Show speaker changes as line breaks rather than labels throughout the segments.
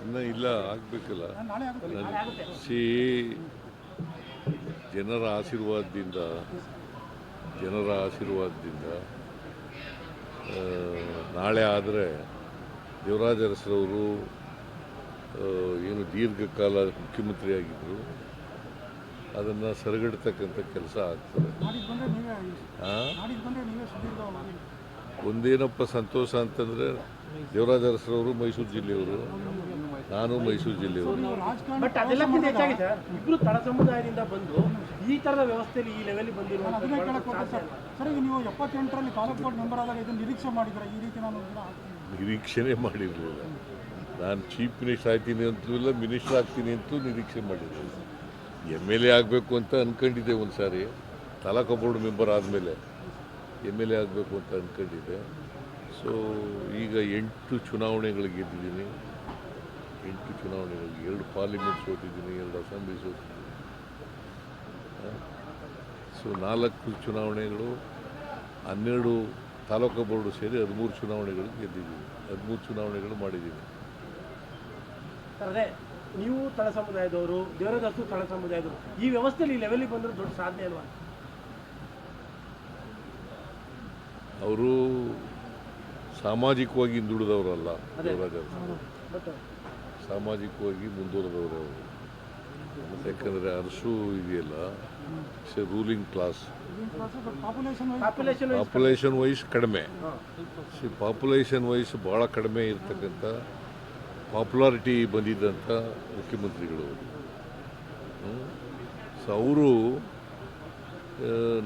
ಇನ್ನು ಇಲ್ಲ ಆಗಬೇಕಲ್ಲ. ಸಿ ಜನರ ಆಶೀರ್ವಾದದಿಂದ ಜನರ ಆಶೀರ್ವಾದದಿಂದ ನಾಳೆ ಆದರೆ ದೇವರಾಜ ಅರಸರವರು ಏನು ದೀರ್ಘಕಾಲ ಮುಖ್ಯಮಂತ್ರಿ ಆಗಿದ್ದರು ಅದನ್ನು ಸರಿಗಡ್ತಕ್ಕಂಥ ಕೆಲಸ ಆಗ್ತದೆ. ಒಂದೇನಪ್ಪ ಸಂತೋಷ ಅಂತಂದರೆ ದೇವರಾಜ ಅರಸರವರು ಮೈಸೂರು ಜಿಲ್ಲೆಯವರು ನಾನು ಮೈಸೂರು ಜಿಲ್ಲೆಯವರು.
ಬಟ್ ಅದೆಲ್ಲಕ್ಕಿಂತ ಹೆಚ್ಚಾಗಿ ಸರ್ ಇಬ್ರು ತಳ ಸಮುದಾಯದಿಂದ ಬಂದು ಈ ತರದ ವ್ಯವಸ್ಥೆಯಲ್ಲಿ ಈ ಲೆವೆಲ್ ಬಂದಿರುವಂತ
ಸರ್. ಈಗ ನೀವು ಎಪ್ಪತ್ತೆಂಟರಲ್ಲಿ ತಾಲೂಕು ಬೋರ್ಡ್ ಮೆಂಬರ್ ಆದಾಗ ಇದನ್ನು ನಿರೀಕ್ಷೆ ಮಾಡಿದ್ರೆ ಈ ರೀತಿ ನಾನು
ನಿರೀಕ್ಷೆನೇ ಮಾಡಿರಲಿಲ್ಲ. ನಾನು ಚೀಫ್ ಮಿನಿಸ್ಟರ್ ಆಗ್ತೀನಿ ಅಂತಲೂ ಇಲ್ಲ ಮಿನಿಸ್ಟರ್ ಆಗ್ತೀನಿ ಅಂತಲೂ ನಿರೀಕ್ಷೆ ಮಾಡಿರಲಿಲ್ಲ. ಎಂ ಎಲ್ ಎ ಆಗಬೇಕು ಅಂತ ಅಂದ್ಕೊಂಡಿದ್ದೆ ಒಂದು ಸಾರಿ ತಾಲೂಕು ಬೋರ್ಡ್ ಮೆಂಬರ್ ಆದಮೇಲೆ. ಎಂ ಎಲ್ ಎ ಆಗಬೇಕು ಅಂತ ಅಂದ್ಕೊಂಡಿದ್ದೆ ಸೊ ಈಗ ಎಂಟು ಚುನಾವಣೆಗಳಿಗೆ ಗೆದ್ದಿದ್ದೀನಿ. ಎಂಟು ಚುನಾವಣೆಗಳಿಗೆ ಎರಡು ಪಾರ್ಲಿಮೆಂಟ್ ಸೋತಿದ್ದೀನಿ, ಎರಡು ಅಸೆಂಬ್ಲಿ ಸೋತಿದ್ದೀನಿ. ಸೊ ನಾಲ್ಕು ಚುನಾವಣೆಗಳು, ಹನ್ನೆರಡು ತಾಲೂಕು ಬೋರ್ಡು ಸೇರಿ ಹದಿಮೂರು ಚುನಾವಣೆಗಳು ಗೆದ್ದಿದ್ದೀನಿ. ಹದಿಮೂರು ಚುನಾವಣೆಗಳು ಮಾಡಿದ್ದೀನಿ.
ನೀವು ತಳ ಸಮುದಾಯದವರು ದೇವರದಷ್ಟು ತಳ ಸಮುದಾಯದವರು, ಈ ವ್ಯವಸ್ಥೆಯಲ್ಲಿ ಬಂದರೆ ಬಂದ್ರೆ ದೊಡ್ಡ ಸಾಧನೆ ಅಲ್ವಾ?
ಅವರು ಸಾಮಾಜಿಕವಾಗಿ ಹಿಂದುಳಿದವರಲ್ಲ ದೇವರಾಜ ಸಾಮಾಜಿಕವಾಗಿ ಮುಂದುವರೆದವರು ಅವರು. ಯಾಕಂದರೆ ಅರಸು ಇದೆಯಲ್ಲ it's a ruling class
population
wise ಕಡಿಮೆ. ಸಿ ಪಾಪ್ಯುಲೇಷನ್ ವೈಸ್ ಭಾಳ ಕಡಿಮೆ ಇರತಕ್ಕಂಥ ಪಾಪ್ಯುಲಾರಿಟಿ ಬಂದಿದ್ದಂಥ ಮುಖ್ಯಮಂತ್ರಿಗಳು ಸೊ ಅವರು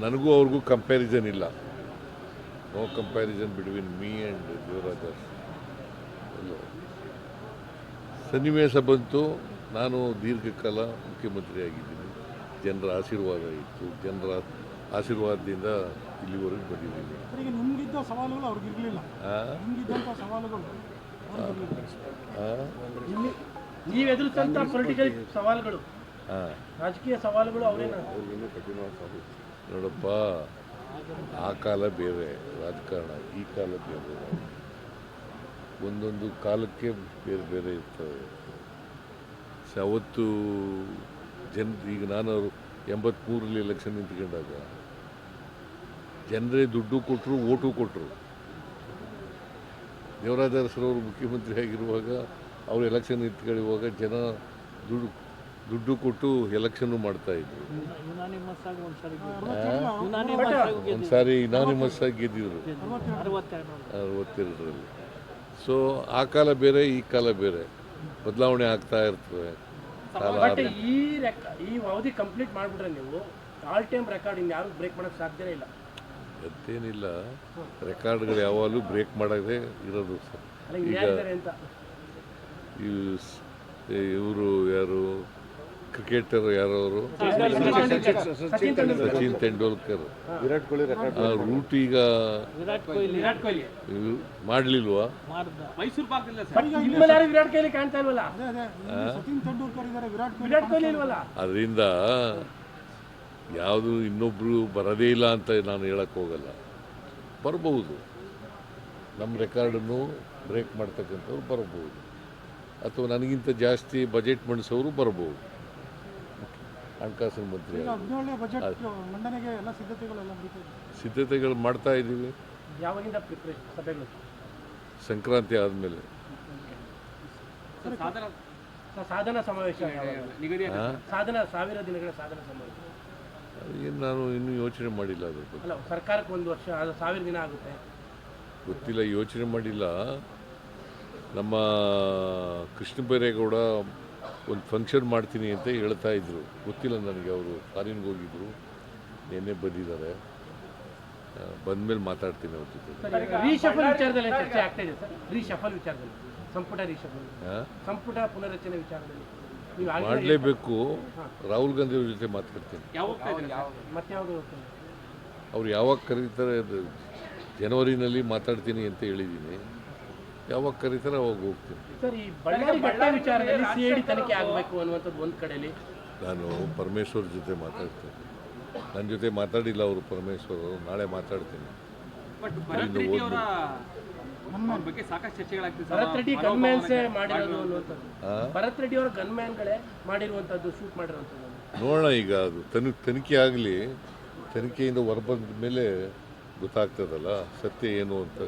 ನನಗೂ ಅವ್ರಿಗೂ ಕಂಪ್ಯಾರಿಸನ್ ಇಲ್ಲ. No comparison between me and Devaraja ಇಲ್ಲ ಸನ್ನಿವೇಶ ಬಂತು. ನಾನು ದೀರ್ಘಕಾಲ ಮುಖ್ಯಮಂತ್ರಿ ಆಗಿದ್ದೀನಿ ಜನರ ಆಶೀರ್ವಾದ ಇತ್ತು. ಜನರ ಆಶೀರ್ವಾದದಿಂದ ಇಲ್ಲಿವರೆಗೆ ಬಂದಿದ್ದೀನಿ.
ಸವಾಲುಗಳು
ನೋಡಪ್ಪ ಆ ಕಾಲ ಬೇರೆ, ರಾಜಕಾರಣ ಈ ಕಾಲ ಬೇರೆ. ಒಂದೊಂದು ಕಾಲಕ್ಕೆ ಬೇರೆ ಬೇರೆ ಇರ್ತವೆ. ಸೊ ಅವತ್ತು ಜನ, ಈಗ ನಾನು ಅವರು ಎಂಬತ್ತ್ಮೂರಲ್ಲಿ ಎಲೆಕ್ಷನ್ ನಿಂತ್ಕೊಂಡಾಗ ಜನರೇ ದುಡ್ಡು ಕೊಟ್ಟರು ಓಟು ಕೊಟ್ಟರು ದೇವರಾಜ ಅರಸರವರು ಮುಖ್ಯಮಂತ್ರಿ ಆಗಿರುವಾಗ ಅವರು ಎಲೆಕ್ಷನ್ ನಿಂತ್ಕೊಳ್ಳುವಾಗ ಜನ ದುಡ್ಡು ದುಡ್ಡು ಕೊಟ್ಟು ಎಲೆಕ್ಷನ್ನು ಮಾಡ್ತಾ ಇದ್ರು. ಒಂದ್ಸಾರಿ ಇನಾನಿಮಸ್ ಆಗಿ ಗೆದ್ದಿದ್ರು. ಅರವತ್ತೆರಡರಲ್ಲಿ. ಸೊ ಆ ಕಾಲ ಬೇರೆ ಈ ಕಾಲ ಬೇರೆ. ಬದಲಾವಣೆ ಆಗ್ತಾ ಇರ್ತವೆ
ಈ ಅವಧಿ ಕಂಪ್ಲೀಟ್ ಮಾಡ್ಬಿಟ್ರೆ ನೀವು ಆಲ್ ಟೈಮ್ ರೆಕಾರ್ಡ್ ಇನ್ನು ಯಾರು ಬ್ರೇಕ್ ಮಾಡೋಕೆ ಸಾಧ್ಯನೇ ಇಲ್ಲ.
ಮತ್ತೇನಿಲ್ಲ ರೆಕಾರ್ಡ್ಗಳು ಯಾವಾಗಲೂ ಬ್ರೇಕ್ ಮಾಡೋದೇ ಇರೋದು
ಸರ್. ಈಗ
ಇವರು ಯಾರು? ಕ್ರಿಕೆಟರ್ ಯಾರವರು? ಅವರು
ಸಚಿನ್ ತೆಂಡೂಲ್ಕರ್.
ವಿರಾಟ್ ಕೊಹ್ಲಿ
ಆ ರೂಟ್ ಈಗ
ವಿರಾಟ್ ಕೊಹ್ಲಿ.
ಇವ್ ಮಾಡಲಿಲ್ವಾ?
ಬಟ್ ನಿಮ್ಮಲ್ಲಿ ಯಾರು ವಿರಾಟ್ ಕೊಹ್ಲಿ ಕಾಣ್ತಾ ಇಲ್ವಲ್ಲ?
ಸಚಿನ್ ತೆಂಡೂಲ್ಕರ್ ಇದ್ದಾರೆ ವಿರಾಟ್ ಕೊಹ್ಲಿ
ವಿರಾಟ್ ಕೊಹ್ಲಿ ಇಲ್ವಲ್ಲ?
ಅದರಿಂದ ಯಾವುದು ಇನ್ನೊಬ್ಬರು ಬರದೇ ಇಲ್ಲ ಅಂತ ನಾನು ಹೇಳಕ್ ಹೋಗಲ್ಲ. ಬರಬಹುದು. ನಮ್ಮ ರೆಕಾರ್ಡನ್ನು ಬ್ರೇಕ್ ಮಾಡ್ತಕ್ಕಂಥವ್ರು ಬರಬಹುದು. ಅಥವಾ ನನಗಿಂತ ಜಾಸ್ತಿ ಬಜೆಟ್ ಮಂಡಿಸೋರು ಬರ್ಬೋದು ಹಣಕಾಸಿನ ಮಂತ್ರಿ
ಹದಿನೇಳನೇ ಬಜೆಟ್ ಮಂಡನೆಗೆ ಎಲ್ಲ ಸಿದ್ಧತೆಗಳೆಲ್ಲ
ಸಿದ್ಧತೆಗಳು ಮಾಡ್ತಾ ಇದ್ದೀವಿ.
ಯಾವಾಗಿಂದ ಪ್ರಿಪ್ರೇಷನ್ ಸಭೆಗಳು?
ಸಂಕ್ರಾಂತಿ ಆದಮೇಲೆ.
ಸರ್, ಸಾಧನಾ ಸಮಾವೇಶ ಯಾವಾಗ? ಸಾಧನ ಸಾವಿರ ದಿನಗಳ ಸಾಧನ ಸಮಾವೇಶ.
ಏನು ನಾನು ಇನ್ನೂ ಯೋಚನೆ ಮಾಡಿಲ್ಲ ಅದ್ರ ಬಗ್ಗೆ.
ಅಲ್ಲ ಸರ್ಕಾರಕ್ಕೆ ಒಂದು ವರ್ಷ ಅದು ಸಾವಿರ ದಿನ ಆಗುತ್ತೆ.
ಗೊತ್ತಿಲ್ಲ ಯೋಚನೆ ಮಾಡಿಲ್ಲ. ನಮ್ಮ ಕೃಷ್ಣ ಬೈರೇಗೌಡ ಒಂದು ಫಂಕ್ಷನ್ ಮಾಡ್ತೀನಿ ಅಂತ ಹೇಳ್ತಾ ಇದ್ದರು ಗೊತ್ತಿಲ್ಲ ನನಗೆ ಅವರು ಫಾರಿನ್ಗೆ ಹೋಗಿದ್ರು. ನಿನ್ನೆ ಬಂದಿದ್ದಾರೆ. ಬಂದಮೇಲೆ ಮಾತಾಡ್ತೀನಿ ಅವ್ರ ಜೊತೆ.
ರೀಶಫಲ್ ವಿಚಾರದಲ್ಲಿ ಚರ್ಚೆ ಆಗ್ತಾ ಇದೆ ಸರ್. ರೀಶಫಲ್ ವಿಚಾರದಲ್ಲಿ ಸಂಪುಟ ರೀಶಫಲ್.
ಆ?
ಸಂಪುಟ ಪುನರಚನೆ ವಿಚಾರದಲ್ಲಿ. ನೀವು ಆಗ್ಲೇ
ಮಾಡಲೇಬೇಕು. ರಾಹುಲ್ ಗಾಂಧಿ ಅವ್ರ ಜೊತೆ ಮಾತಾಡ್ತೀನಿ.
ಮತ್ತೆ ಯಾವುದು ಹೋಗ್ತದೆ
ಅವ್ರು ಯಾವಾಗ ಕರೀತಾರೆ ಅದು ಜನವರಿನಲ್ಲಿ ಮಾತಾಡ್ತೀನಿ ಅಂತ ಹೇಳಿದ್ದೀನಿ. ಯಾವಾಗ ಕರೀತಾರೆ ಅವಾಗ ಹೋಗ್ತೀನಿ.
ಸರ್ ಈ ಬಳ್ಳಾರಿ ವಿಚಾರದಲ್ಲಿ ಸಿ ಐ ಡಿ ತನಿಖೆ ಆಗಬೇಕು ಅನ್ನುವಂಥದ್ದು ಒಂದು ಕಡೆಯಲ್ಲಿ
ನಾನು ಪರಮೇಶ್ವರ್ ಜೊತೆ ಮಾತಾಡ್ತೇನೆ. ನನ್ನ ಜೊತೆ ಮಾತಾಡಿಲ್ಲ ಅವರು ಪರಮೇಶ್ವರ್ ಅವರು ನಾಳೆ ಮಾತಾಡ್ತೀನಿ.
ಬಟ್
ಅಲ್ಲಿಂದ
ಭರತ್ ರೆಡ್ಡಿ ಅವರ
ಹೋಗ್ಬೇಕು
ಗನ್ಮ್ಯಾನ್
ಬಗ್ಗೆ ಸಾಕಷ್ಟು ಚರ್ಚೆಗಳಾಗ್ತಿದೆ
ಭರತ್ ರೆಡ್ಡಿ ಗನ್ಮ್ಯಾನ್ಸೇ ಮಾಡಿರೋದು ಅನ್ನುವಂಥದ್ದು.
ಆ?
ಭರತ್ ರೆಡ್ಡಿ ಅವರ ಗನ್ಮ್ಯಾನ್ಗಳೇ ಮಾಡಿರುವಂಥದ್ದು ಶೂಟ್ ಮಾಡಿರುವಂಥದ್ದು.
ನೋಡೋಣ ಈಗ ಅದು. ತನಿ ತನಿಖೆ ಆಗಲಿ ತನಿಖೆಯಿಂದ ಹೊರಬಂದ ಮೇಲೆ ಗೊತ್ತಾಗ್ತದಲ್ಲ ಸತ್ಯ ಏನು ಅಂತ.